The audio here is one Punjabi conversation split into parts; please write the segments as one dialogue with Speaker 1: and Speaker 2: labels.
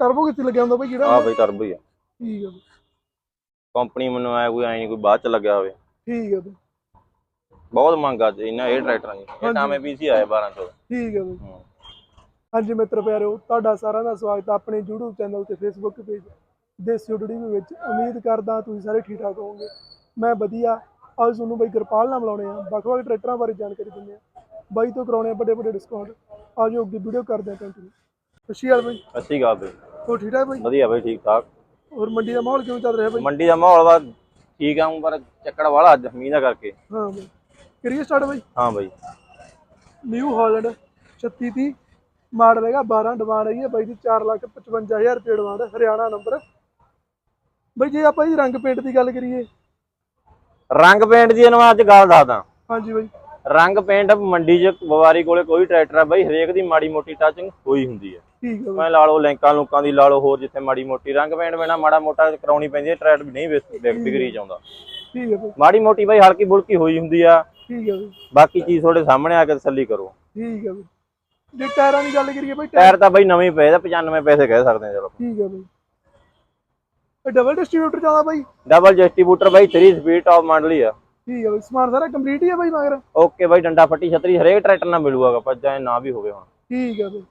Speaker 1: ਟਰਬੋ ਕਿੱਥੇ ਲੱਗਿਆ ਹੁੰਦਾ ਬਾਈ ਜਿਹੜਾ?
Speaker 2: ਆ ਬਈ ਟਰਬੋ ਹੀ ਆ।
Speaker 1: ਠੀਕ ਹੈ ਬਈ।
Speaker 2: ਕੰਪਨੀ ਮੈਨੂੰ ਆਇਆ ਕੋਈ ਐ ਨਹੀਂ ਕੋਈ ਬਾਅਦ ਚ ਲੱਗਿਆ ਹੋਵੇ।
Speaker 1: ਠੀਕ ਹੈ ਬਈ।
Speaker 2: ਬਹੁਤ ਮੰਗ ਆ ਇਹਨਾਂ ਇਹ ਟਰੈਕਟਰਾਂ ਦੀ ਇਹ ਟਾਵੇਂ ਪੀਸੀ ਆਏ 12 ਚੋਂ
Speaker 1: ਠੀਕ ਹੈ ਬਈ।
Speaker 2: ਹੂੰ।
Speaker 1: ਹਾਂਜੀ ਮਿੱਤਰ ਪਿਆਰਿਓ ਤੁਹਾਡਾ ਸਾਰਿਆਂ ਦਾ ਸਵਾਗਤ ਹੈ ਆਪਣੇ YouTube ਚੈਨਲ ਤੇ Facebook ਪੇਜ ਦੇਸੀ ਉਡੜੀ ਵਿੱਚ ਉਮੀਦ ਕਰਦਾ ਤੁਸੀਂ ਸਾਰੇ ਠੀਕ ਠਾਕ ਹੋਵੋਗੇ। ਮੈਂ ਵਧੀਆ। ਅੱਜ ਤੁਹਾਨੂੰ ਬਾਈ ਕਿਰਪਾਲ ਨਾਲ ਮਿਲਾਉਣੇ ਆ। ਵੱਖ-ਵੱਖ ਟਰੈਕਟਰਾਂ ਬਾਰੇ ਜਾਣਕਾਰੀ ਦਿੰਦੇ ਆ। ਬਾਈ ਤੋਂ ਕਰਾਉਣੇ ਆ ਵੱਡੇ ਵੱਡੇ ਡਿਸਕਾਊਂਟ ਆਜੋ ਅੱਗੇ ਵੀਡੀਓ ਕਰਦੇ ਆ ਕੰਟੀਨਿਊ ਸਤਿ ਸ਼੍ਰੀ ਅਕਾਲ ਬਾਈ।
Speaker 2: ਅੱਛੀ ਗੱਲ ਬਈ।
Speaker 1: ਹੋਰ ਠੀਕ ਠਾਕ ਬਾਈ?
Speaker 2: ਵਧੀਆ ਬਈ ਠੀਕ ਠਾਕ।
Speaker 1: ਹੋਰ ਮੰਡੀ ਦਾ ਮਾਹੌਲ ਕਿਵੇਂ ਚੱਲ ਰਿਹਾ ਬਾਈ?
Speaker 2: ਮੰਡੀ ਦਾ ਮਾਹੌਲ ਵਾ ਠੀਕ ਆ ਊਂ ਪਰ ਚੱਕੜ ਵਾਲਾ ਅੱਜ ਮੀਂਹ ਦਾ ਕਰਕੇ।
Speaker 1: ਹਾਂ ਬਾਈ। ਕਰੀਏ ਸਟਾਰਟ ਬਾਈ?
Speaker 2: ਹਾਂ ਬਈ।
Speaker 1: ਨਿਊ ਹਾਲੈਂਡ 3630 ਮਾਡਲ ਹੈਗਾ 12 ਡਿਮਾਂਡ ਹੈਗੀ ਹੈ ਬਾਈ ਦੀ 455000 ਰੁਪਏ ਡਿਮਾਂਡ ਹਰਿਆਣਾ ਨੰਬਰ ਬਾਈ ਜੇ ਆਪਾਂ ਇਹ ਰੰਗ ਪੇਂਟ ਦੀ ਗੱਲ ਕਰੀਏ।
Speaker 2: ਰੰਗ ਪੇਂਟ ਦੀ ਇਹਨੂੰ ਮੈਂ ਅੱਜ ਗੱਲ ਦੱਸਦਾ।
Speaker 1: ਹਾਂਜੀ ਬਾਈ।
Speaker 2: ਰੰਗ ਪੇਂਟ ਮੰਡੀ 'ਚ ਵਵਾਰੀ ਕੋਲੇ ਕੋਈ ਟਰੈਕਟਰ ਆ ਬਈ ਹਰੇਕ ਦੀ ਮਾੜੀ ਮੋਟੀ ਟੱਚਿੰਗ ਹੋਈ ਹੁੰਦੀ ਹੈ
Speaker 1: ਠੀਕ ਹੈ ਬਾਈ।
Speaker 2: ਮੈਂ ਲਾ ਲਓ ਲਿੰਕਾਂ ਲੁੰਕਾਂ ਦੀ ਲਾ ਲਓ ਹੋਰ ਜਿੱਥੇ ਮਾੜੀ ਮੋਟੀ ਰੰਗ ਪੇਂਟ ਬਿਨਾ ਮਾੜਾ ਮੋਟਾ ਕਰਾਉਣੀ ਪੈਂਦੀ ਹੈ ਵੀ ਨਹੀਂ ਵਿਕਰੀ ਚਾਉਂਦਾ
Speaker 1: ਠੀਕ ਹੈ ਬਾਈ।
Speaker 2: ਮਾੜੀ ਮੋਟੀ ਬਈ ਹਲਕੀ ਬੁਲਕੀ ਹੋਈ ਹੁੰਦੀ ਆ
Speaker 1: ਠੀਕ ਹੈ ਬਾਈ।
Speaker 2: ਬਾਕੀ ਚੀਜ਼ ਤੁਹਾਡੇ ਸਾਹਮਣੇ ਆ ਕੇ ਤਸੱਲੀ ਕਰੋ।
Speaker 1: ਠੀਕ ਹੈ ਬਾਈ। ਜੇ ਟਾਇਰਾਂ ਦੀ ਗੱਲ ਕਰੀਏ ਬਾਈ
Speaker 2: ਟਾਇਰ ਤਾਂ ਬਈ ਨਵੇਂ ਪਏ ਤਾਂ 95 ਪੈਸੇ ਕਹਿ ਸਕਦੇ ਆ ਚਲੋ।
Speaker 1: ਠੀਕ ਹੈ ਬਾਈ। ਇਹ ਡਬਲ ਡਿਸਟ੍ਰੀਬਿਊਟਰ ਚਾਹੁੰਦਾ ਬਾਈ।
Speaker 2: ਡਬਲ ਡਿਸਟ੍ਰੀਬਿਊਟਰ ਬਈ 3 ਸਪੀਡ ਟਾਪ ਮਾਡਲ ਹੀ ਆ।
Speaker 1: ਠੀਕ ਹੈ ਬਾਈ। ਸਮਾਨ ਸਾਰਾ ਕੰਪਲੀਟ ਹੀ ਹੈ ਬਾਈ ਮਗਰ।
Speaker 2: ਓਕੇ ਬਾਈ ਡੰਡਾ ਫੱਟੀ ਛਤਰੀ ਹਰੇਕ ਟਰੈਕਟਰ ਨਾਲ ਮਿਲੂਗਾ ਪੱਜਾ ਨਾ ਵੀ ਹੋਵੇ ਹੁਣ।
Speaker 1: ਠੀਕ ਹੈ ਬਾਈ।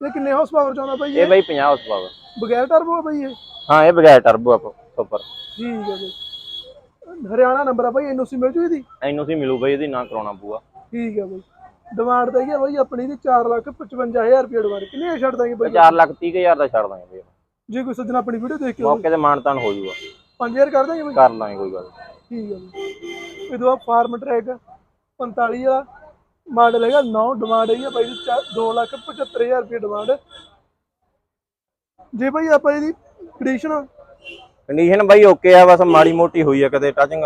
Speaker 1: ਇਹ ਕਿੰਨੇ ਹਾਰਸ ਪਾਵਰ ਚਾਹੁੰਦਾ ਬਾਈ
Speaker 2: ਇਹ
Speaker 1: ਇਹ?
Speaker 2: ਬਈ 50 ਹਾਰਸ ਪਾਵਰ
Speaker 1: ਬਗੈਰ ਟਰਬੋ ਬਾਈ ਇਹ?
Speaker 2: ਹਾਂ ਇਹ ਬਗੈਰ ਟਰਬੋ ਆ ਸੁਪਰ
Speaker 1: ਠੀਕ ਹੈ ਬਾਈ। ਹਰਿਆਣਾ ਨੰਬਰ ਆ ਬਾਈ ਐਨਓਸੀ ਮਿਲ ਜੂ ਇਹਦੀ?
Speaker 2: ਐਨਓਸੀ ਮਿਲੂ ਬਈ ਇਹਦੀ ਨਾ ਕਰਾਉਣਾ ਪਊਗਾ।
Speaker 1: ਠੀਕ ਹੈ ਬਾਈ। ਡਿਮਾਂਡ ਤਾਂ ਆ ਬਾਈ ਆਪਣੀ ਦੀ 455000 ਰੁਪਏ ਡਿਮਾਂਡ ਕਿੰਨੇ ਛੱਡ ਦਾਂਗੇ ਬਾਈ?
Speaker 2: 4 ਲੱਖ 30 ਹਜ਼ਾਰ ਦਾ ਛੱਡ ਦਾਂਗੇ ਬਈ
Speaker 1: ਜੇ ਕੋਈ ਸੱਜਣਾ ਆਪਣੀ ਵੀਡੀਓ ਦੇਖ ਕੇ
Speaker 2: ਮੌਕੇ ਤੇ ਮਾਨਤਾਨ ਹੋ ਜਾਊਗਾ
Speaker 1: 5000 ਕਰ ਦਾਂਗੇ ਬਾਈ?
Speaker 2: ਕਰ ਲਾਂਗੇ ਕੋਈ ਗੱਲ ਨੀ।
Speaker 1: ਠੀਕ ਹੈ ਬਾਈ। ਇਹ ਤੋਂ ਫਾਰਮ ਟਰੈਕ 45 ਵਾਲਾ। ਮਾਡਲ ਹੈਗਾ 9 ਡਿਮਾਂਡ ਹੈਗੀ ਆ ਬਾਈ ਦੀ 275000 ਰੁਪਏ ਡਿਮਾਂਡ ਜੇ ਬਾਈ ਆਪਾਂ ਇਹਦੀ ਕੰਡੀਸ਼ਨ
Speaker 2: ਕੰਡੀਸ਼ਨ ਬਾਈ ਓਕੇ ਆ ਬਸ ਮਾੜੀ ਮੋਟੀ ਹੋਈ ਆ ਕਦੇ ਟੱਚਿੰਗ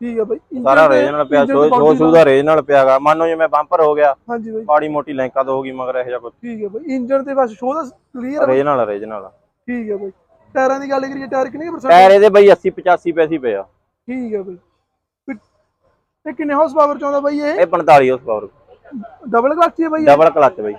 Speaker 1: ਠੀਕ ਹੈ ਬਾਈ ਇੰਜਨ
Speaker 2: ਸਾਰਾ
Speaker 1: ਤੇ-
Speaker 2: ਰੀਜਨਲ ਪਿਆ
Speaker 1: ਇੰਜਨ
Speaker 2: ਸੋ
Speaker 1: ਤੇ
Speaker 2: ਸੋ
Speaker 1: body
Speaker 2: ਸੂ ਦਾ ਰੀਜਨਲ ਪਿਆਗਾ ਮੰਨੋ ਜਿਵੇਂ ਬੰਪਰ ਹੋ ਗਿਆ
Speaker 1: ਹਾਂਜੀ ਬਾਈ
Speaker 2: ਮਾੜੀ ਮੋਟੀ ਲੈਂਕਾ ਤਾਂ ਹੋ ਗਈ ਮਗਰ ਇਹ ਜਿਹਾ ਕੁਝ
Speaker 1: ਠੀਕ ਹੈ ਬਾਈ ਇੰਜਨ ਤੇ ਬਸ ਸ਼ੋਅ ਦਾ ਕਲੀਅਰ
Speaker 2: ਰੀਜਨਲ ਰੀਜਨਲ
Speaker 1: ਠੀਕ ਹੈ ਬਾਈ ਟਾਇਰਾਂ ਦੀ ਗੱਲ ਕਰੀਏ ਟਾਇਰ ਕਿੰਨੇ ਪਰਸੈਂਟ
Speaker 2: ਟਾਇਰ ਇਹਦੇ ਬਾਈ 80 85 ਪੈਸੇ ਪਏ ਆ।
Speaker 1: ਠੀਕ ਹੈ ਬਾਈ ਫਿਰ ਇਹ ਕਿੰਨੇ ਹਾਰਸ ਪਾਵਰ ਚਾਹੁੰਦਾ ਬਾਈ ਇਹ?
Speaker 2: ਇਹ 45 ਹਾਰਸ ਪਾਵਰ
Speaker 1: ਡਬਲ ਕਲਚ ਹੈ ਬਾਈ ਇਹ?
Speaker 2: ਡਬਲ ਕਲਚ ਬਾਈ।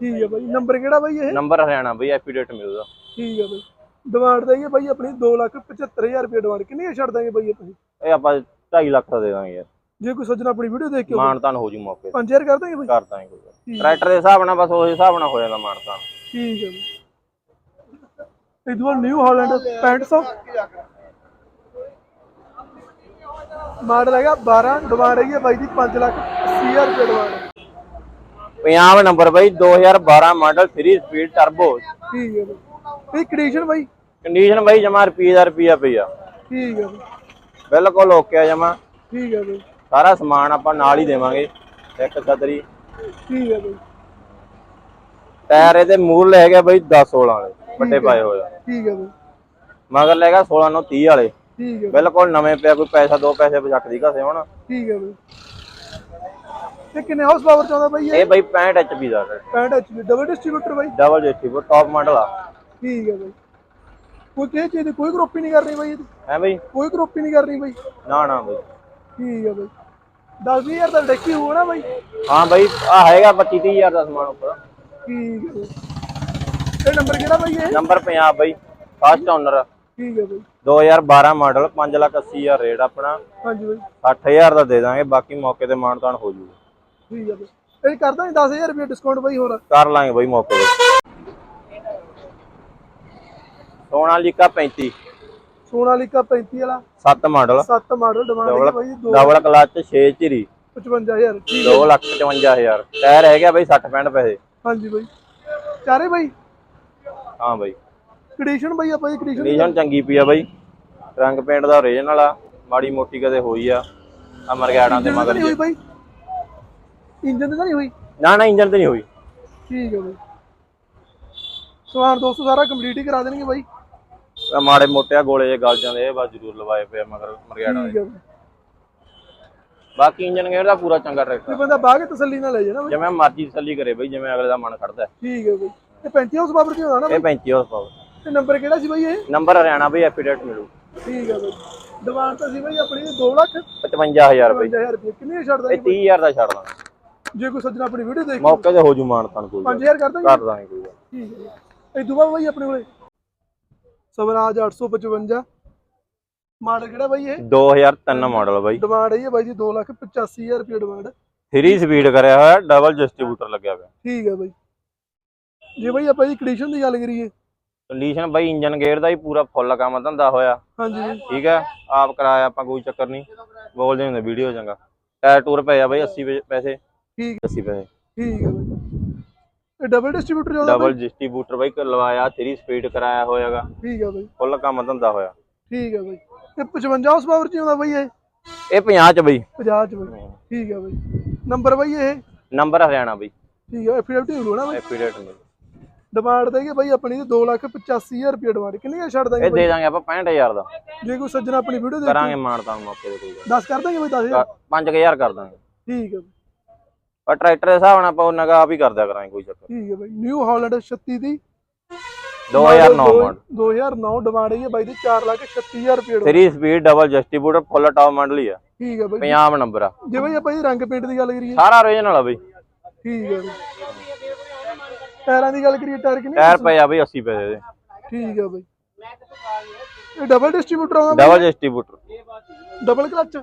Speaker 1: ਠੀਕ ਹੈ ਬਾਈ। ਨੰਬਰ ਕਿਹੜਾ ਬਾਈ ਇਹ?
Speaker 2: ਨੰਬਰ ਹਰਿਆਣਾ ਬਾਈ ਐਫੀਡੇਟ ਮਿਲੂਗਾ।
Speaker 1: ਠੀਕ ਹੈ ਬਾਈ। ਡਿਮਾਂਡ ਦਾ ਹੀ ਹੈ ਬਾਈ ਆਪਣੀ 275000 ਰੁਪਏ ਡਿਮਾਂਡ ਕਿੰਨੀ ਛੱਡ ਦਾਂਗੇ ਬਾਈ ਆਪਾਂ
Speaker 2: ਇਹ ਆਪਾਂ 2.5 ਲੱਖ ਦਾ ਦੇ ਦਾਂਗੇ ਯਾਰ।
Speaker 1: ਜੇ ਕੋਈ ਸੱਜਣਾ ਆਪਣੀ ਵੀਡੀਓ ਦੇਖ ਕੇ
Speaker 2: ਮਾਨਤਾਨ ਹੋ ਜੂ ਮੌਕੇ ਤੇ।
Speaker 1: 5000 ਕਰ ਦਾਂਗੇ ਬਾਈ?
Speaker 2: ਕਰ ਦਾਂਗੇ ਕੋਈ ਗੱਲ। ਟਰੈਕਟਰ ਦੇ ਹਿਸਾਬ ਨਾਲ ਬਸ ਉਸ ਹਿਸਾਬ ਨਾਲ ਹੋ ਜਾਂਦਾ ਮਾਨਤਾਨ
Speaker 1: ਠੀਕ ਹੈ ਬਾਈ। ਇਹ ਦੁਆ ਨਿਊ ਹਾਲੈਂਡ 6500 ਮਾਡਲ ਹੈਗਾ 12 ਡਿਮਾਂਡ ਹੈਗੀ ਹੈ ਬਾਈ ਦੀ 5 ਲੱਖ 80000 ਰੁਪਏ ਡਿਮਾਂਡ
Speaker 2: ਪੰਜਾਬ ਨੰਬਰ ਬਾਈ 2012 ਮਾਡਲ 3 ਸਪੀਡ ਟਰਬੋ
Speaker 1: ਠੀਕ ਹੈ ਬਾਈ ਇਹ ਕੰਡੀਸ਼ਨ ਬਾਈ?
Speaker 2: ਕੰਡੀਸ਼ਨ ਬਾਈ ਜਮਾ ਰੁਪਏ ਦਾ ਰੁਪਿਆ ਪਈ ਆ।
Speaker 1: ਠੀਕ ਹੈ ਬਾਈ
Speaker 2: ਬਿਲਕੁਲ ਓਕੇ ਆ ਜਮਾ।
Speaker 1: ਠੀਕ ਹੈ ਬਾਈ
Speaker 2: ਸਾਰਾ ਸਮਾਨ ਆਪਾਂ ਨਾਲ ਹੀ ਦੇਵਾਂਗੇ ਇੱਕ ਛਤਰੀ
Speaker 1: ਠੀਕ ਹੈ ਬਾਈ
Speaker 2: ਟਾਇਰ ਇਹਦੇ ਮੂਲ ਲੈ ਗਿਆ ਬਾਈ 10 16 ਵਾਲੇ ਵੱਡੇ ਪਾਏ ਹੋਏ ਆ।
Speaker 1: ਠੀਕ ਹੈ ਬਾਈ
Speaker 2: ਮਗਰ ਲੈ ਗਿਆ 16 ਨੂੰ 30 ਵਾਲੇ।
Speaker 1: ਠੀਕ ਹੈ
Speaker 2: ਬਿਲਕੁਲ ਨਵੇਂ ਪਿਆ ਕੋਈ ਪੈਸਾ ਦੋ ਪੈਸੇ ਬਚਕ ਦੀ ਘਸੇ ਹੁਣ।
Speaker 1: ਠੀਕ ਹੈ ਬਾਈ ਇਹ ਕਿੰਨੇ ਹਾਊਸ ਪਾਵਰ ਚਾਹੁੰਦਾ ਬਾਈ ਇਹ?
Speaker 2: ਇਹ ਬਾਈ 65 ਐਚਪੀ ਦਾ
Speaker 1: 65 ਐਚਪੀ ਡਬਲ ਡਿਸਟ੍ਰੀਬਿਊਟਰ ਬਾਈ?
Speaker 2: ਡਬਲ ਜੇਟੀ ਟੌਪ ਮਾਡਲ ਆ।
Speaker 1: ਠੀਕ ਹੈ ਬਾਈ। ਕੋਈ ਕਿਸੇ ਚੀਜ਼ ਦੀ ਕੋਈ ਗਰੋਪੀ ਨਹੀਂ ਕਰਨੀ ਬਾਈ ਇਹਦੀ?
Speaker 2: ਹੈ ਬਾਈ?
Speaker 1: ਕੋਈ ਗਰੋਪੀ ਨਹੀਂ ਕਰਨੀ ਬਾਈ?
Speaker 2: ਨਾ ਨਾ ਬਾਈ।
Speaker 1: ਠੀਕ ਹੈ ਬਾਈ। 10000 ਦਾ ਡੱਕੀ ਹੋਊਗਾ ਨਾ ਬਾਈ?
Speaker 2: ਹਾਂ ਬਾਈ ਆ ਹੈਗਾ 25 30000 ਦਾ ਸਮਾਨ ਉੱਪਰ।
Speaker 1: ਠੀਕ ਹੈ ਬਾਈ। ਇਹ ਨੰਬਰ ਕਿਹੜਾ ਬਾਈ ਇਹ?
Speaker 2: ਨੰਬਰ 50 ਬਾਈ ਫਸਟ ਓਨਰ
Speaker 1: ਠੀਕ ਹੈ ਬਾਈ।
Speaker 2: 2012 ਮਾਡਲ 5 ਲੱਖ 80 ਹਜ਼ਾਰ ਰੇਟ ਆਪਣਾ।
Speaker 1: ਹਾਂਜੀ ਬਾਈ।
Speaker 2: 60000 ਦਾ ਦੇ ਦਾਂਗੇ ਬਾਕੀ ਮੌਕੇ ਤੇ ਮਾਨਤਾਨ ਹੋ ਜੂਗਾ।
Speaker 1: ਠੀਕ ਹੈ ਬਾਈ। ਇਹ ਕਰਦਾ ਨਹੀਂ 10000 ਰੁਪਏ ਡਿਸਕਾਊਂਟ ਬਾਈ ਹੋਰ।
Speaker 2: ਕਰ ਲਾਂਗੇ ਬਾਈ ਮੌਕੇ ਤੇ। ਸੋਨਾਲੀਕਾ 35
Speaker 1: ਸੋਨਾਲੀਕਾ 35 ਵਾਲਾ।
Speaker 2: 7 ਮਾਡਲ।
Speaker 1: 7 ਮਾਡਲ ਡਿਮਾਂਡ ਹੈ ਬਾਈ ਦੋ
Speaker 2: ਡਬਲ ਕਲਚ 6 ਚਿਰੀ
Speaker 1: 55000 ਠੀਕ
Speaker 2: 2 ਲੱਖ 55000 ਟਾਇਰ ਹੈਗਾ ਬਾਈ 60 65 ਪੈਸੇ।
Speaker 1: ਹਾਂਜੀ ਬਾਈ। ਚਾਰੇ ਬਾਈ।
Speaker 2: ਹਾਂ ਬਾਈ।
Speaker 1: ਕੰਡੀਸ਼ਨ ਬਾਈ ਆਪਾਂ ਇਹ ਕੰਡੀਸ਼ਨ
Speaker 2: ਕੰਡੀਸ਼ਨ ਚੰਗੀ ਪਈ ਆ ਬਾਈ। ਰੰਗ ਪੇਂਟ ਦਾ ਓਰੀਜਨਲ ਆ। ਮਾੜੀ ਮੋਟੀ ਕਦੇ ਹੋਈ ਆ। ਮਰਗਾੜਾਂ ਤੇ ਮਗਰ
Speaker 1: ਹੋਈ ਬਾਈ। ਇੰਜਨ ਤੇ ਤਾਂ ਨਹੀਂ ਹੋਈ?
Speaker 2: ਨਾ ਨਾ ਇੰਜਨ ਤੇ ਨਹੀਂ ਹੋਈ।
Speaker 1: ਠੀਕ ਹੈ ਬਾਈ। ਸਵਾਰ ਦੋਸਤੋ ਸਾਰਾ ਕੰਪਲੀਟ ਹੀ ਕਰਾ ਦੇਣਗੇ ਬਾਈ।
Speaker 2: ਆਹ ਮਾੜੇ ਮੋਟੇ ਆ ਗੋਲੇ ਜੇ ਗਲ ਜਾਂਦੇ ਇਹ ਬਸ ਜ਼ਰੂਰ ਲਵਾਏ ਪਏ ਆ ਮਗਰ ਮਰਗਾੜਾਂ ਦੇ
Speaker 1: ਠੀਕ ਹੈ ਬਾਈ।
Speaker 2: ਬਾਕੀ ਇੰਜਨ ਗੇਅਰ ਦਾ ਪੂਰਾ ਚੰਗਾ
Speaker 1: ਇਹ
Speaker 2: ਟਰੈਕਟਰ
Speaker 1: ਬੰਦਾ ਬਾਹ ਕੇ ਤਸੱਲੀ ਨਾਲ ਲੈ ਜਾਣਾ ਬਾਈ।
Speaker 2: ਜਿਵੇਂ ਮਰਜ਼ੀ ਤਸੱਲੀ ਕਰੇ ਬਾਈ ਜਿਵੇਂ ਅਗਲੇ ਦਾ ਮਨ ਕਰਦਾ ਹੈ।
Speaker 1: ਠੀਕ ਹੈ ਬਾਈ। ਇਹ 35 ਹਾਊਸ ਪਾਵਰ ਹੋਣਾ ਨਾ
Speaker 2: ਇਹ 35 ਹਾਰਸ ਪਾਵਰ
Speaker 1: ਤੇ ਨੰਬਰ ਕਿਹੜਾ ਸੀ ਬਾਈ ਇਹ?
Speaker 2: ਨੰਬਰ ਹਰਿਆਣਾ ਬਾਈ ਐਫੀਡੇਟ ਮਿਲੂ।
Speaker 1: ਠੀਕ ਹੈ ਬਾਈ। ਦੁਕਾਨ ਤਾਂ ਸੀ ਬਾਈ ਆਪਣੀ 2 ਲੱਖ
Speaker 2: 55000 ਬਾਈ
Speaker 1: 5000 ਰੁਪਏ। ਕਿੰਨੇ ਛੱਡ
Speaker 2: ਇਹ
Speaker 1: ਦਾਂਗੇ
Speaker 2: 30000 ਦਾ ਛੱਡ ਦਾਂਗੇ
Speaker 1: ਜੇ ਕੋਈ ਸੱਜਣਾ ਆਪਣੀ ਵੀਡੀਓ ਦੇਖ
Speaker 2: ਮੌਕੇ ਤੇ ਹੋ ਜੂ ਮਾਨ ਤੁਹਾਨੂੰ ਕੋਈ ਗੱਲ।
Speaker 1: 5000 ਕਰ ਦਾਂਗੇ।
Speaker 2: ਕਰ ਦਾਂਗੇ ਕੋਈ ਗੱਲ।
Speaker 1: ਠੀਕ ਹੈ। ਇਹ ਬਾਅਦ ਬਾਈ ਆਪਣੇ ਕੋਲੇ। ਸਵਰਾਜ 855 ਮਾਡਲ ਕਿਹੜਾ ਬਾਈ ਇਹ?
Speaker 2: 2003 ਮਾਡਲ ਬਾਈ।
Speaker 1: ਡਿਮਾਂਡ ਹੈ ਬਾਈ ਜੀ 285000 ਰੁਪਏ ਡਿਮਾਂਡ
Speaker 2: 3 ਸਪੀਡ ਕਰਿਆ ਹੋਇਆ ਡਬਲ ਡਿਸਟ੍ਰੀਬਿਊਟਰ ਲੱਗਿਆ ਹੋਇਆ।
Speaker 1: ਠੀਕ ਹੈ ਬਾਈ। ਜੇ ਬਾਈ ਆਪਾਂ ਜੀ ਕੰਡੀਸ਼ਨ ਦੀ ਗੱਲ ਕਰੀਏ।
Speaker 2: ਕੰਡੀਸ਼ਨ ਬਾਈ ਇੰਜਨ ਗੇਅਰ ਦਾ ਹੀ ਪੂਰਾ ਫੁੱਲ ਕੰਮ ਧੰਦਾ ਹੋਇਆ।
Speaker 1: ਹਾਂਜੀ।
Speaker 2: ਠੀਕ ਹੈ। ਆਪ ਕਰਾਇਆ ਆਪਾਂ ਕੋਈ ਚੱਕਰ ਨਹੀਂ। ਬੋਲਦੇ ਹੁੰਦੇ ਵੀਡੀਓ ਚੰਗਾ। ਟਾਇਰ ਟੂਰ ਪਏ ਆ ਬਾਈ 80 ਪੈ- ਪੈਸੇ।
Speaker 1: ਠੀਕ
Speaker 2: 80 ਪੈਸੇ
Speaker 1: ਠੀਕ ਹੈ ਬਾਈ। ਇਹ ਡਬਲ ਡਿਸਟ੍ਰੀਬਿਊਟਰ ਚੱਲਦਾ
Speaker 2: ਡਬਲ ਡਿਸਟ੍ਰੀਬਿਊਟਰ ਬਾਈ ਲਵਾਇਆ 3 ਸਪੀਡ ਕਰਾਇਆ ਹੋਇਆਗਾ।
Speaker 1: ਠੀਕ ਹੈ ਬਾਈ।
Speaker 2: ਫੁੱਲ ਕੰਮ ਧੰਦਾ ਹੋਇਆ।
Speaker 1: ਠੀਕ ਹੈ ਬਾਈ। ਇਹ 55 ਹਾਰਸ ਪਾਵਰ ਚ ਆਉਂਦਾ ਬਾਈ ਇਹ?
Speaker 2: ਇਹ 50 ਚ ਬਾਈ।
Speaker 1: 50 ਚ ਬਾਈ। ਠੀਕ ਹੈ ਬਾਈ। ਨੰਬਰ ਬਾਈ ਇਹ?
Speaker 2: ਨੰਬਰ ਹਰਿਆਣਾ ਬਾਈ।
Speaker 1: ਠੀਕ ਹੈ ਐਫੀਡੇਵਿਟ ਹੋ ਨਾ ਬਾਈ।
Speaker 2: ਐਫੀਡੇਟ ਮਿਲ
Speaker 1: ਡਿਮਾਂਡ ਤੇ ਕਿ ਬਾਈ ਆਪਣੀ 285000 ਰੁਪਏ ਡਿਮਾਂਡ ਕਿੰਨੀ ਕੁ ਛੱਡ ਦਾਂਗੇ
Speaker 2: ਇਹ ਦੇ ਦਾਂਗੇ ਆਪਾਂ 65000 ਦਾ।
Speaker 1: ਜੇ ਕੋਈ ਸੱਜਣਾ ਆਪਣੀ ਵੀਡੀਓ ਦੇਖ।
Speaker 2: ਕਰਾਂਗੇ ਮਾਨਤਾਨ ਮੌਕੇ ਤੇ ਕੋਈ ਗੱਲ
Speaker 1: 10 ਕਰ ਦਾਂਗੇ ਬਾਈ 10000
Speaker 2: 5000 ਕਰ ਦਾਂਗੇ।
Speaker 1: ਠੀਕ ਹੈ ਬਾਈ,
Speaker 2: ਪਰ ਟਰੈਕਟਰ ਦੇ ਹਿਸਾਬ ਨਾਲ ਆਪਾਂ ਉਹਨਾਂ ਦਾ ਆਪ ਹੀ ਕਰ ਦਿਆ ਕਰਾਂਗੇ ਕੋਈ ਚੱਕਰ
Speaker 1: ਠੀਕ ਹੈ ਬਾਈ ਨਿਊ ਹਾਲੈਂਡ 36 ਦੀ।
Speaker 2: 2009 ਮਾਡਲ
Speaker 1: 2009 ਡਿਮਾਂਡ ਹੈ ਬਾਈ ਦੀ 436000 ਰੁਪਏ demand।
Speaker 2: 3 speed double distributor full top model ਹੀ ਆ।
Speaker 1: ਠੀਕ ਹੈ ਬਾਈ।
Speaker 2: ਪੰਜਾਬ ਨੰਬਰ ਆ।
Speaker 1: ਜੇ ਬਾਈ ਆਪਾਂ ਇਹ ਰੰਗ ਪੇਂਟ ਦੀ ਗੱਲ ਕਰੀਏ।
Speaker 2: ਸਾਰਾ ਓਰੀਜਨਲ ਆ ਬਾਈ।
Speaker 1: ਠੀਕ ਹੈ ਬਾਈ। ਟਾਇਰਾਂ ਦੀ ਗੱਲ ਕਰੀਏ ਟਾਇਰ ਕਿੰਨੇ
Speaker 2: ਟਾਇਰ ਪਏ ਆ ਬਾਈ 80 ਪੈਸੇ ਦੇ
Speaker 1: ਠੀਕ ਹੈ ਬਾਈ। ਇਹ ਡਬਲ ਡਿਸਟ੍ਰੀਬਿਊਟਰ ਆਉਂਦਾ
Speaker 2: double distributor
Speaker 1: double clutch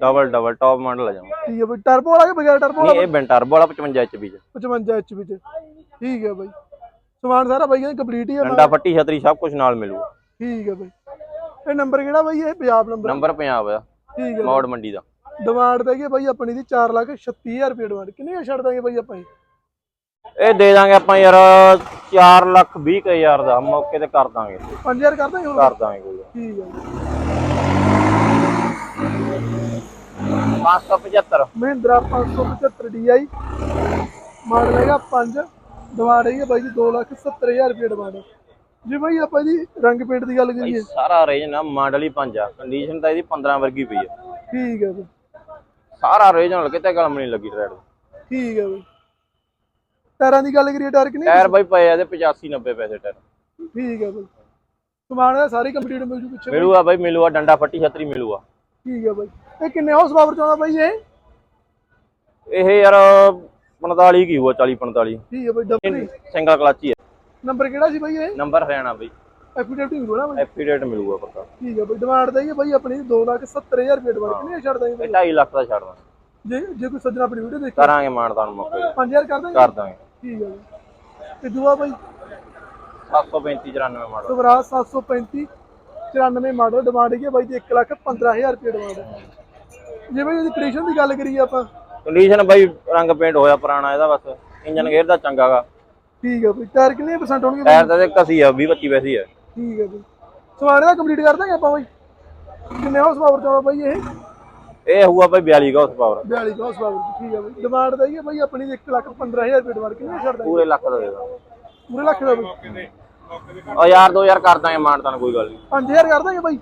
Speaker 2: double double top model ਆ ਜਾਵਾਂ
Speaker 1: ਠੀਕ ਹੈ ਬਾਈ ਟਰਬੋ ਵਾਲਾ ਕਿ ਬਗੈਰ ਟਰਬੋ
Speaker 2: ਨਹੀਂ ਇਹ ਬਿਨ ਟਰਬੋ ਵਾਲਾ 55 ਐਚਪੀ ਚ
Speaker 1: 55 ਐਚਪੀ ਚ ਠੀਕ ਹੈ ਬਾਈ। ਸਮਾਨ ਸਾਰਾ ਬਾਈ ਕਹਿੰਦੇ ਕੰਪਲੀਟ ਹੀ ਹੈ
Speaker 2: ਡੰਡਾ ਫੱਟੀ ਛਤਰੀ ਸਭ ਕੁਝ ਨਾਲ ਮਿਲੂਗਾ
Speaker 1: ਠੀਕ ਹੈ ਬਾਈ। ਇਹ ਨੰਬਰ ਕਿਹੜਾ ਬਾਈ ਇਹ ਪੰਜਾਬ ਨੰਬਰ
Speaker 2: ਨੰਬਰ ਪੰਜਾਬ ਆ।
Speaker 1: ਠੀਕ ਹੈ
Speaker 2: ਮੌੜ ਮੰਡੀ ਦਾ।
Speaker 1: ਡਿਮਾਂਡ ਤੇ ਕਿ ਬਾਈ ਆਪਣੀ ਦੀ 4 ਲੱਖ 36000 ਰੁਪਏ ਡਿਮਾਂਡ ਕਿੰਨੇ ਛੱਡ ਦਾਂਗੇ ਬਾਈ ਆਪਾਂ?
Speaker 2: ਇਹ ਦੇ ਦਾਂਗੇ ਆਪਾਂ ਯਾਰ 4 ਲੱਖ 20 ਕੁ ਹਜ਼ਾਰ ਦਾ ਮੌਕੇ ਤੇ ਕਰ ਦਾਂਗੇ।
Speaker 1: 5000 ਕਰ ਦਾਂਗੇ ਹੋਰ?
Speaker 2: ਕਰ ਦਾਂਗੇ ਕੋਈ। ਗੱਲ।
Speaker 1: ਠੀਕ ਹੈ
Speaker 2: 575
Speaker 1: ਮਹਿੰਦਰਾ 575 DI ਮਾਡਲ ਹੈਗਾ 5 ਡਿਮਾਂਡ ਹੈਗੀ ਬਾਈ ਜੀ 2 ਲੱਖ 70000 ਰੁਪਏ ਡਿਮਾਂਡ ਜੇ ਬਾਈ ਆਪਾਂ ਜੀ ਰੰਗ ਪੇਂਟ ਦੀ ਗੱਲ ਕਰੀਏ।
Speaker 2: ਸਾਰਾ ਓਰੀਜਨਲ ਆ ਮਾਡਲ ਹੀ ਪੰਜ ਆ। ਕੰਡੀਸ਼ਨ ਤਾਂ ਇਹਦੀ 15 ਵਰਗੀ ਪਈ ਆ।
Speaker 1: ਠੀਕ ਹੈ ਬਾਈ।
Speaker 2: ਸਾਰਾ ਓਰੀਜਨਲ ਕਿਤੇ ਕਲਮ ਨਹੀਂ ਲੱਗੀ ਟਰੈਡ
Speaker 1: ਠੀਕ ਹੈ ਬਾਈ। ਟਾਇਰਾਂ ਦੀ ਗੱਲ ਕਰੀਏ ਟਾਇਰ ਕਿੰਨੇ
Speaker 2: ਟਾਇਰ ਬਾਈ ਪਏ ਆ ਇਹਦੇ 85 90 ਪੈਸੇ ਟਾਇਰ।
Speaker 1: ਠੀਕ ਹੈ ਬਾਈ। ਸਮਾਨ ਦਾ ਸਾਰੀ ਕੰਪਲੀਟ ਮਿਲ ਜੂ ਪਿੱਛੇ
Speaker 2: ਮਿਲੂਗਾ ਬਾਈ ਮਿਲੂਗਾ ਡੰਡਾ ਫੱਟੀ ਛਤਰੀ ਮਿਲੂਗਾ।
Speaker 1: ਠੀਕ ਹੈ ਬਾਈ। ਇਹ ਕਿੰਨੇ ਹਾਊਸ ਪਾਵਰ ਚ ਆਉਂਦਾ ਬਾਈ ਇਹ?
Speaker 2: ਇਹ ਯਾਰ 45 ਕੀ ਹੋਊਗਾ 40 45
Speaker 1: ਠੀਕ ਹੈ ਬਾਈ ਡਬਲ
Speaker 2: ਸਿੰਗਲ ਕਲਚ ਹੀ ਹੈ
Speaker 1: ਨੰਬਰ ਕਿਹੜਾ ਸੀ ਬਾਈ ਇਹ?
Speaker 2: ਨੰਬਰ ਹਰਿਆਣਾ ਬਾਈ।
Speaker 1: ਐਫੀਡੇਵਿਟ ਹੀ ਹੋਣਾ ਬਾਈ?
Speaker 2: ਐਫੀਡੇਟ ਮਿਲੂਗਾ ਪੱਕਾ।
Speaker 1: ਠੀਕ ਹੈ ਬਾਈ ਡਿਮਾਂਡ ਹੈ ਬਾਈ ਆਪਣੀ 2 ਲੱਖ 70000 ਰੁਪਏ ਡਿਮਾਂਡ ਕਿੰਨੇ ਛੱਡ ਦਾਂਗੇ
Speaker 2: ਇਹ
Speaker 1: ਬਾਈ?
Speaker 2: 2.5 ਲੱਖ ਦਾ ਛੱਡ ਦਾਂਗੇ
Speaker 1: ਜੇ ਜੇ ਕੋਈ ਸੱਜਣਾ ਆਪਣੀ ਵੀਡੀਓ ਦੇਖ।
Speaker 2: ਕਰਾਂਗੇ ਮਾਨਦਾਨ ਮੌਕੇ ਤੇ।
Speaker 1: 5000 ਕਰ ਦਾਂਗੇ?
Speaker 2: ਕਰ ਦਾਂਗੇ।
Speaker 1: ਠੀਕ ਹੈ ਬਾਈ ਤੇ ਦੁਆ ਬਾਈ?
Speaker 2: 735 94 ਮਾਡਲ।
Speaker 1: ਸਵਰਾਜ 735 94 ਮਾਡਲ ਡਿਮਾਂਡ ਹੈਗੀ ਹੈ ਬਾਈ ਦੀ 1 ਲੱਖ 15000 ਰੁਪਏ ਡਿਮਾਂਡ ਹੈ ਜੇ ਬਾਈ ਉਹਦੀ ਕੰਡੀਸ਼ਨ ਦੀ ਗੱਲ ਕਰੀਏ ਆਪਾਂ।
Speaker 2: ਕੰਡੀਸ਼ਨ ਬਾਈ ਰੰਗ ਪੇਂਟ ਹੋਇਆ ਪੁਰਾਣਾ ਇਹਦਾ ਬਸ। ਇੰਜਨ ਗੇਅਰ ਦਾ ਚੰਗਾਗਾ
Speaker 1: ਠੀਕ ਹੈ ਬਾਈ ਟਾਇਰ ਕਿੰਨੇ ਪਰਸੈਂਟ ਹੋਣਗੇ ਬਾਈ?
Speaker 2: ਟਾਇਰ ਤਾਂ ਇਹਦੇ ਕਸੀ ਆ 20 25 ਪੈਸੇ ਆ।
Speaker 1: ਠੀਕ ਹੈ ਬਾਈ। ਸਮਾਨ ਦਾ ਕੰਪਲੀਟ ਕਰ ਦਾਂਗੇ ਆਪਾਂ ਬਾਈ। ਕਿੰਨੇ ਬਾਈ ਇਹ?
Speaker 2: ਇਹ ਹੋਊਗਾ ਬਾਈ 42 ਹਾਰਸ ਪਾਵਰ
Speaker 1: 42 ਹਾਊਸ ਪਾਵਰ ਠੀਕ ਹੈ ਬਾਈ। ਡਿਮਾਂਡ ਦਾ ਹੀ ਹੈ ਬਾਈ ਆਪਣੀ ਦੀ 1 ਲੱਖ 15000 ਰੁਪਏ ਡਿਮਾਂਡ ਕਿੰਨੇ ਛੱਡ ਦਾਂਗੇ
Speaker 2: ਪੂਰੇ ਲੱਖ ਦਾ ਦਾਂਗੇ।
Speaker 1: ਪੂਰੇ ਲੱਖ ਦਾ ਬਾਈ।
Speaker 2: ਉਹ ਯਾਰ 2000 ਕਰ ਦਾਂਗੇ ਮਾਨਦਾਨ ਕੋਈ ਗੱਲ ਨਹੀਂ
Speaker 1: 5000 ਕਰ ਦਾਂਗੇ ਬਾਈ।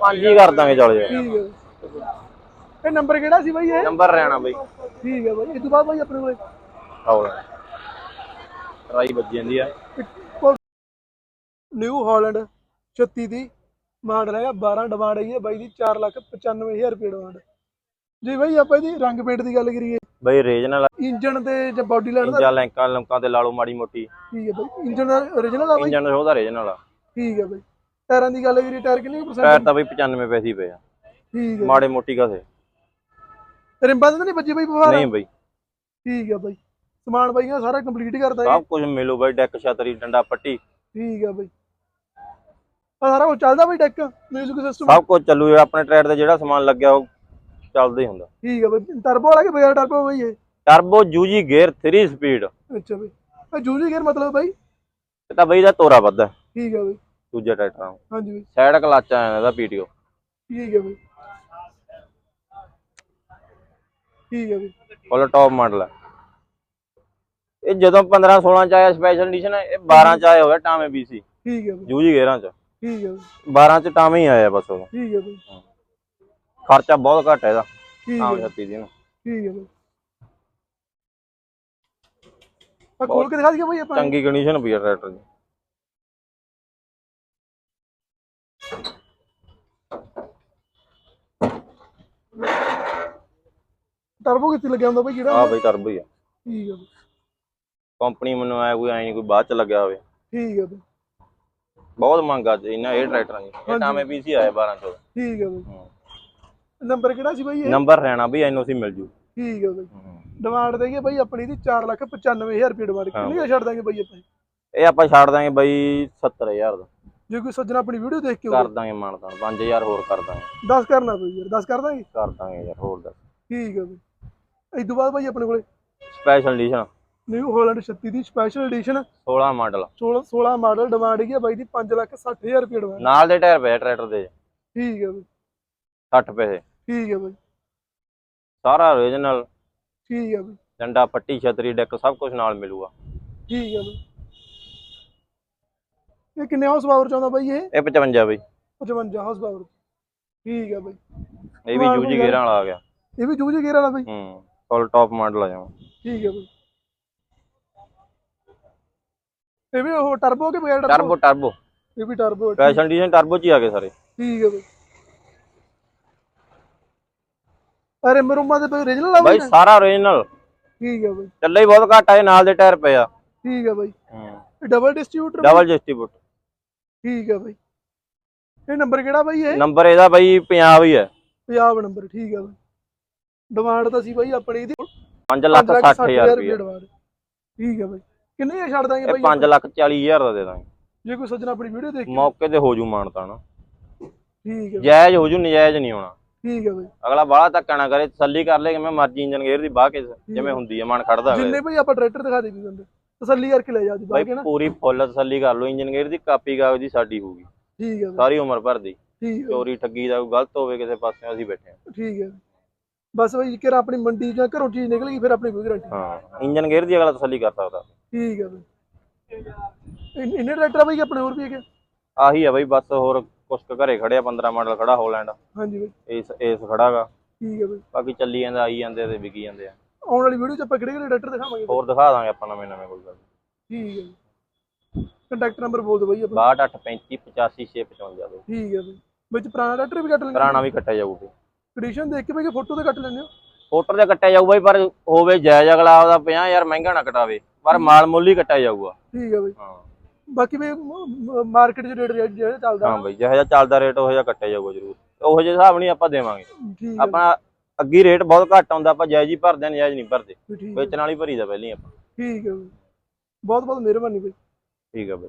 Speaker 2: ਪੰਜ ਹੀ ਕਰ ਦਾਂਗੇ ਚੱਲ ਜਾ
Speaker 1: ਠੀਕ ਹੈ ਇਹ ਨੰਬਰ ਕਿਹੜਾ ਸੀ ਬਾਈ ਇਹ?
Speaker 2: ਨੰਬਰ ਹਰਿਆਣਾ ਬਾਈ।
Speaker 1: ਠੀਕ ਹੈ ਬਾਈ। ਇਸ ਤੋਂ ਬਾਅਦ ਬਾਈ ਆਪਣੇ ਕੋਲੇ।
Speaker 2: ਆਉਣਾ ਟਰਾਈ ਵੱਜ ਜਾਂਦੀ ਆ।
Speaker 1: ਨਿਊ ਹਾਲੈਂਡ 36 ਦੀ। ਮਾਡਲ ਹੈਗਾ 12 ਡਿਮਾਂਡ ਹੈਗੀ ਹੈ ਬਾਈ ਦੀ 4 ਲੱਖ 95000 ਰੁਪਏ ਡਿਮਾਂਡ ਜੀ ਬਾਈ ਆਪਾਂ ਇਹਦੀ ਰੰਗ ਪੇਂਟ ਦੀ ਗੱਲ ਕਰੀਏ
Speaker 2: ਬਾਈ ਰੀਜਨਲ
Speaker 1: ਇੰਜਨ ਤੇ ਜਾਂ ਬਾਡੀ ਲਾਈਨ ਦਾ?
Speaker 2: ਇੰਜਨ ਲੈਂਕਾਂ ਲੰਕਾਂ ਤੇ ਲਾ ਲਓ ਮਾੜੀ ਮੋਟੀ।
Speaker 1: ਠੀਕ ਹੈ ਬਾਈ ਇੰਜਨ ਦਾ origignal ਆ ਬਾਈ?
Speaker 2: ਇੰਜਨ ਉਹਦਾ ਰੀਜਨਲ ਆ।
Speaker 1: ਠੀਕ ਹੈ ਬਾਈ। ਟਾਇਰਾਂ ਦੀ ਗੱਲ ਕਰੀਏ ਟਾਇਰ ਕਿੰਨੇ ਪਰਸੈਂਟ
Speaker 2: ਟਾਇਰ ਤਾਂ ਬਾਈ 95 ਪੈਸੇ ਪਏ ਆ।
Speaker 1: ਠੀਕ ਹੈ।
Speaker 2: ਮਾੜੇ ਮੋਟੀ ਕਸੇ
Speaker 1: ਰਿੰਬਾਂ ਤੇ ਨਹੀਂ ਵੱਜੀ ਬਾਈ ਬਫਾਰ
Speaker 2: ਨਹੀਂ ਬਾਈ।
Speaker 1: ਠੀਕ ਹੈ ਬਾਈ। ਸਮਾਨ ਬਾਈ ਸਾਰਾ ਕੰਪਲੀਟ ਕਰਦਾ ਹੈ
Speaker 2: ਸਭ ਕੁਝ ਮਿਲੂ ਬਾਈ ਡੈਕ ਛਤਰੀ ਡੰਡਾ ਪੱਟੀ।
Speaker 1: ਠੀਕ ਹੈ ਬਾਈ। ਆ ਸਾਰਾ ਕੁਝ ਚੱਲਦਾ ਬਾਈ ਡੈਕ ਮਿਊਜ਼ਿਕ ਸਿਸਟਮ
Speaker 2: ਸਭ ਕੁਝ ਚੱਲੂ ਆਪਣੇ ਟਰੈਕਟਰ ਤੇ ਜਿਹੜਾ ਸਮਾਨ ਲੱਗਿਆ ਉਹ ਚੱਲਦਾ ਹੀ ਹੁੰਦਾ।
Speaker 1: ਠੀਕ ਹੈ ਬਾਈ ਟਰਬੋ ਵਾਲਾ ਕਿ ਬਗੈਰ ਟਰਬੋ ਬਾਈ ਇਹ?
Speaker 2: ਟਰਬੋ ਜੂਜੀ ਗੇਅਰ 3 ਸਪੀਡ
Speaker 1: ਅੱਛਾ ਬਾਈ। ਇਹ ਜੂਜੀ ਗੇਅਰ ਮਤਲਬ ਬਾਈ?
Speaker 2: ਇਹ ਤਾਂ ਬਾਈ ਦਾ ਤੋਰਾ ਵੱਧਾ
Speaker 1: ਠੀਕ ਹੈ ਬਾਈ।
Speaker 2: ਦੂਜੇ ਟਰੈਕਟਰਾਂ
Speaker 1: ਹਾਂਜੀ ਬਾਈ।
Speaker 2: ਸਾਈਡ ਕਲਚ ਆ ਇਹਦਾ ਪੀਟੀਓ
Speaker 1: ਠੀਕ ਹੈ ਬਾਈ। ਠੀਕ ਹੈ ਬਾਈ।
Speaker 2: ਫੁੱਲ ਟੌਪ ਮਾਡਲ ਹੈ ਇਹ ਜਦੋਂ 15 16 ਚ ਆਇਆ ਸਪੈਸ਼ਲ ਐਡੀਸ਼ਨ ਇਹ 12 ਚ ਆਇਆ ਹੋਇਆ ਟਾਵੇਂ BC
Speaker 1: ਠੀਕ ਹੈ ਬਾਈ।
Speaker 2: ਜੂਜੀ ਗੇਅਰਾਂ ਚ।
Speaker 1: ਠੀਕ ਹੈ ਬਾਈ।
Speaker 2: 12 ਚ ਟਾਵੇਂ ਹੀ ਆਇਆ ਬਸ ਉਹ।
Speaker 1: ਠੀਕ ਹੈ ਬਾਈ।
Speaker 2: ਖਰਚਾ ਬਹੁਤ ਘੱਟ ਹੈ ਇਹਦਾ
Speaker 1: ਠੀਕ
Speaker 2: ਆਮ
Speaker 1: ਹੈ।
Speaker 2: 36 ਦੀ ਨੂੰ।
Speaker 1: ਠੀਕ ਹੈ ਬਾਈ। ਆ ਖੋਲ ਕੇ ਦਿਖਾ ਦਈਏ ਬਾਈ ਆਪਾਂ।
Speaker 2: ਚੰਗੀ ਕੰਡੀਸ਼ਨ ਹੈ ਟਰੈਕਟਰ ਦੀ।
Speaker 1: ਟਰਬੋ ਕਿੱਥੇ ਲੱਗਿਆ ਹੁੰਦਾ ਬਾਈ
Speaker 2: ਆ
Speaker 1: ਜਿਹੜਾ
Speaker 2: ਬਈ ਟਰਬੋ ਹੀ ਆ।
Speaker 1: ਠੀਕ ਹੈ ਬਾਈ।
Speaker 2: ਕੰਪਨੀ ਮੈਨੂੰ ਆਇਆ ਕੋਈ ਐ ਨਹੀਂ ਕੋਈ ਬਾਅਦ ਚ ਲੱਗਿਆ ਹੋਵੇ।
Speaker 1: ਠੀਕ ਹੈ ਬਈ।
Speaker 2: ਬਹੁਤ ਮੰਗ ਆ ਇਹਨਾਂ ਇਹ ਟਰੈਕਟਰਾਂ ਦੀ ਇਹ
Speaker 1: ਹਾਂਜੀ।
Speaker 2: ਟਾਵੇਂ ਪੀਸੀ ਆਏ 12 14
Speaker 1: ਠੀਕ ਹੈ ਬਈ।
Speaker 2: ਹੂੰ।
Speaker 1: ਨੰਬਰ ਕਿਹੜਾ ਸੀ ਬਈ ਇਹ?
Speaker 2: ਨੰਬਰ ਰਹਿਣਾ ਵੀ ਐਨਓਸੀ ਮਿਲ ਜੂ।
Speaker 1: ਠੀਕ ਹੈ ਬਈ। ਡਿਮਾਂਡ ਦੇਈਏ ਬਈ ਆਪਣੀ ਦੀ 495000 ਰੁਪਏ ਡਿਮਾਂਡ। ਕਿੰਨੀ ਕੁ ਛੱਡ ਦਾਂਗੇ ਬਈ ਆਪਾਂ?
Speaker 2: ਇਹ ਆਪਾਂ ਛੱਡ ਦਾਂਗੇ ਬਈ 70000 ਦਾ।
Speaker 1: ਜੇ ਕੋਈ ਸੱਜਣਾ ਆਪਣੀ ਵੀਡੀਓ ਦੇਖ ਕੇ
Speaker 2: ਕਰ ਦਾਂਗੇ ਮਾਨਤਾ 5000 ਹੋਰ ਕਰ ਦਾਂਗੇ।
Speaker 1: 10 ਕਰਨਾ ਬਈ ਯਾਰ 10 ਕਰ ਦਾਂਗੇ?
Speaker 2: ਕਰ ਦਾਂਗੇ ਯਾਰ ਹੋਰ ਦੱਸ।
Speaker 1: ਠੀਕ ਹੈ ਬਈ। ਇਸ ਤੋਂ ਬਾਅਦ ਬਈ ਆਪਣੇ ਕੋਲੇ
Speaker 2: ਸਪੈਸ਼ਲ ਐਡੀਸ਼ਨ
Speaker 1: ਨਿਊ ਹਾਲੈਂਡ 36 ਦੀ special edition
Speaker 2: 16 model.
Speaker 1: 16 16 model demand ਹੈਗੀ ਬਾਈ ਦੀ 560000 ਰੁਪਏ ਡਿਮਾਂਡ
Speaker 2: ਨਾਲ ਦੇ ਟਾਇਰ ਪਏ ਆ ਟਰੈਕਟਰ ਦੇ।
Speaker 1: ਠੀਕ ਹੈ ਬਈ।
Speaker 2: 60 ਪੈਸੇ।
Speaker 1: ਠੀਕ ਹੈ ਬਈ।
Speaker 2: ਸਾਰਾ ਓਰੀਜਨਲ
Speaker 1: ਠੀਕ ਹੈ ਬਈ।
Speaker 2: ਡੰਡਾ ਪੱਟੀ ਛਤਰੀ ਡੈਕ ਸਭ ਕੁਝ ਨਾਲ ਮਿਲੂਗਾ।
Speaker 1: ਠੀਕ ਹੈ ਬਈ। ਇਹ ਕਿੰਨੇ ਹਾਊਸ ਪਾਵਰ ਚਾਹੁੰਦਾ ਬਾਈ ਇਹ?
Speaker 2: ਇਹ 55 ਬਈ।
Speaker 1: 55 ਹਾਊਸ ਪਾਵਰ ਠੀਕ ਹੈ ਬਈ।
Speaker 2: ਇਹ ਵੀ ਜੂਜੀ ਗੇਅਰਾਂ ਵਾਲਾ ਆ ਗਿਆ।
Speaker 1: ਇਹ ਵੀ ਜੂਜੀ ਗੇਅਰ ਵਾਲਾ ਬਾਈ?
Speaker 2: ਹੂੰ ਫੁੱਲ ਟਾਪ ਮਾਡਲ ਆ ਜਾਵਾਂ
Speaker 1: ਠੀਕ ਹੈ ਬਈ। ਇਹ ਵੀ ਉਹ ਟਰਬੋ ਕੇ ਬਗੈਰ
Speaker 2: ਟਰਬੋ ਟਰਬੋ
Speaker 1: ਇਹ ਵੀ ਟਰਬੋ
Speaker 2: ਸਪੈਸ਼ਲ ਐਡੀਸ਼ਨ ਟਰਬੋ ਚ ਹੀ ਆ ਗਏ ਸਾਰੇ।
Speaker 1: ਠੀਕ ਹੈ ਬਈ। ਅਰੇ ਮਰੂਮਾ ਦੇ ਬਈ ਰੀਜਨਲ ਆ
Speaker 2: ਬਾਈ
Speaker 1: ਬਈ
Speaker 2: ਸਾਰਾ ਓਰੀਜਨਲ
Speaker 1: ਠੀਕ ਹੈ ਬਈ।
Speaker 2: ਚੱਲੇ ਹੀ ਬਹੁਤ ਘੱਟ ਆਏ ਨਾਲ ਦੇ ਟਾਇਰ ਪਏ ਆ।
Speaker 1: ਠੀਕ ਹੈ। ਬਈ ਡਬਲ ਡਿਸਟ੍ਰੀਬਿਊਟਰ
Speaker 2: ਡਬਲ ਡਿਸਟ੍ਰੀਬਿਊਟ
Speaker 1: ਠੀਕ ਹੈ ਬਈ। ਇਹ ਨੰਬਰ ਕਿਹੜਾ ਬਈ ਇਹ?
Speaker 2: ਨੰਬਰ ਇਹਦਾ ਬਾਈ 50 ਹੀ ਹੈ
Speaker 1: 50 ਨੰਬਰ ਠੀਕ ਹੈ ਬਈ। ਡਿਮਾਂਡ ਤਾਂ ਸੀ ਬਈ ਆਪਣੀ ਦੀ।
Speaker 2: 5 ਲੱਖ 60 ਹਜ਼ਾਰ ਰੁਪਏ।
Speaker 1: ਡਿਮਾਂਡ ਠੀਕ ਹੈ ਬਈ। ਕਿੰਨੇ ਇਹ ਛੱਡ ਦਾਂਗੇ ਬਈ
Speaker 2: 5 ਲੱਖ 40 ਹਜ਼ਾਰ ਦਾ ਦੇ ਦਾਂਗੇ।
Speaker 1: ਜੇ ਕੋਈ ਸੱਜਣਾ ਆਪਣੀ ਵੀਡੀਓ ਦੇਖ
Speaker 2: ਮੌਕੇ ਤੇ ਹੋ ਜੂ ਮਾਨਤਾ ਨਾ
Speaker 1: ਠੀਕ ਹੈ
Speaker 2: ਜਾਇਜ਼ ਹੋ ਜੂ ਨਜਾਇਜ਼ ਨਹੀਂ ਹੋਣਾ।
Speaker 1: ਠੀਕ ਹੈ ਬਈ।
Speaker 2: ਅਗਲਾ ਬਾਹਲਾ ਧੱਕਾ ਨਾ ਕਰੇ ਤਸੱਲੀ ਕਰ ਲੇ ਕਿ ਮੈਂ ਮਰਜ਼ੀ ਇੰਜਨ ਗੇਅਰ ਦੀ ਬਾਹ ਕੇ ਜਿਵੇਂ ਹੁੰਦੀ ਹੈ ਮਨ ਖੜਦਾ ਹੋਵੇ।
Speaker 1: ਜਿੰਨੇ ਬਈ ਆਪਾਂ ਟਰੈਕਟਰ ਦਿਖਾ ਦੇ ਵੀ ਬੰਦੇ ਤਸੱਲੀ ਕਰਕੇ ਲੈ ਜਾ ਦੀ
Speaker 2: ਬਾਈ
Speaker 1: ਬਾਕੀ ਨਾ।
Speaker 2: ਪੂਰੀ ਫੁੱਲ ਤਸੱਲੀ ਕਰ ਲਓ ਇੰਜਨ ਗੇਅਰ ਦੀ ਕਾਪੀ ਕਾਗਜ਼ ਦੀ ਸਾਡੀ ਹੋਊਗੀ
Speaker 1: ਠੀਕ ਹੈ
Speaker 2: ਸਾਰੀ ਉਮਰ ਭਰ ਦੀ।
Speaker 1: ਠੀਕ ਹੈ
Speaker 2: ਚੋਰੀ ਠੱਗੀ ਦਾ ਕੋਈ ਗਲਤ ਹੋਵੇ ਕਿਸੇ ਪਾਸੇ ਅਸੀਂ ਬੈਠੇ ਹਾਂ।
Speaker 1: ਠੀਕ ਹੈ ਬਸ ਬਈ ਕਿਰ ਆਪਣੀ ਮੰਡੀ ਜਾਂ ਘਰੋਂ ਚੀਜ਼ ਨਿਕਲ ਗਈ ਫਿਰ ਆਪਣੀ ਕੋਈ ਗਰੰਟੀ
Speaker 2: ਹਾਂ ਇੰਜਨ ਗੇਅਰ ਦੀ ਅਗਲਾ ਤਸੱਲੀ ਕਰ ਸਕਦਾ।
Speaker 1: ਠੀਕ ਹੈ ਬਈ। ਇੰਨੇ ਟਰੈਕਟਰ ਬਈ ਆਪਣੇ ਹੋਰ ਵੀ ਹੈਗੇ?
Speaker 2: ਆਹੀ ਆ ਬਾਈ ਬਸ ਹੋਰ ਕੁਛ ਕੁ ਘਰੇ ਖੜਿਆ 15 ਮਾਡਲ ਖੜਾ ਹੋਲੈਂਡ।
Speaker 1: ਹਾਂਜੀ ਬਈ।
Speaker 2: ਇਸ ਇਸ ਖੜਾਗਾ।
Speaker 1: ਠੀਕ ਹੈ ਬਈ।
Speaker 2: ਬਾਕੀ ਚੱਲੀ ਜਾਂਦਾ ਆਈ ਜਾਂਦੇ ਤੇ ਵਿਕੀ ਜਾਂਦੇ ਆ।
Speaker 1: ਆਉਣ ਵਾਲੀ ਵੀਡੀਓ ਚ ਆਪਾਂ ਕਿਹੜੇ ਕਿਹੜੇ ਟਰੈਕਟਰ ਦਿਖਾਵਾਂਗੇ
Speaker 2: ਹੋਰ ਦਿਖਾ ਦਾਂਗੇ ਆਪਾਂ ਨਵੇਂ ਨਵੇਂ ਕੋਈ ਗੱਲ
Speaker 1: ਠੀਕ ਹੈ ਕੰਟੈਕਟ ਨੰਬਰ ਬੋਲ ਦਿਓ ਬਈ ਆਪਣਾ।
Speaker 2: 62 85 655 ਬਈ
Speaker 1: ਠੀਕ ਹੈ ਬਈ। ਵਿੱਚ ਪੁਰਾਣਾ ਟਰੈਕਟਰ ਵੀ ਕੱਟ ਲੈਂਦੇ
Speaker 2: ਪੁਰਾਣਾ ਵੀ ਕੱਟਿਆ ਜਾਊਗਾ।
Speaker 1: ਕੰਡੀਸ਼ਨ ਦੇਖ ਕੇ ਬਈ ਫੋਟੋ ਤੇ ਕੱਟ ਲੈਂਦੇ ਹੋ?
Speaker 2: ਫੋਟਰ ਤੇ ਕੱਟਿਆ ਜਾਊ ਬਾਈ ਪਰ ਹੋਵੇ ਜਾਇਜ਼ ਅਗਲਾ ਉਹਦਾ 50000 ਮਹਿੰਗਾ ਨਾ ਕਟਾਵੇ ਪਰ ਮਾਲ ਮੁੱਲ ਹੀ ਕੱਟਿਆ ਜਾਊਗਾ।
Speaker 1: ਠੀਕ ਹੈ ਬਈ।
Speaker 2: ਹਾਂ।
Speaker 1: ਬਾਕੀ ਵੀ ਮਾਰਕੀਟ 'ਚ ਰੇਟ ਜਿਹੜਾ ਚੱਲਦਾ
Speaker 2: ਹਾਂ ਬਾਈ ਜਿਹੋ ਜਿਹਾ ਚੱਲਦਾ ਰੇਟ ਉਹ ਜਿਹਾ ਕੱਟਿਆ ਜਾਊਗਾ ਜ਼ਰੂਰ। ਉਹੋ ਜਿਹੇ ਹਿਸਾਬ ਨਹੀਂ ਆਪਾਂ ਦੇਵਾਂਗੇ।
Speaker 1: ਹੈ।
Speaker 2: ਆਪਣਾ ਅੱਗੀ ਰੇਟ ਬਹੁਤ ਘੱਟ ਆਉਂਦਾ ਆਪਾਂ ਜਾਇਜ਼ ਹੀ ਭਰਦੇ ਹਾਂ ਜਾਇਜ਼ ਨਹੀਂ ਭਰਦੇ।
Speaker 1: ਹੈ।
Speaker 2: ਵੇਚਣ ਵਾਲੀ ਭਰੀ ਦਾ ਪਹਿਲੀ ਆਪਾਂ।
Speaker 1: ਠੀਕ ਹੈ। ਬਹੁਤ ਬਹੁਤ ਮਿਹਰਬਾਨੀ ਬਈ।
Speaker 2: ਠੀਕ ਆ ਬਾਈ।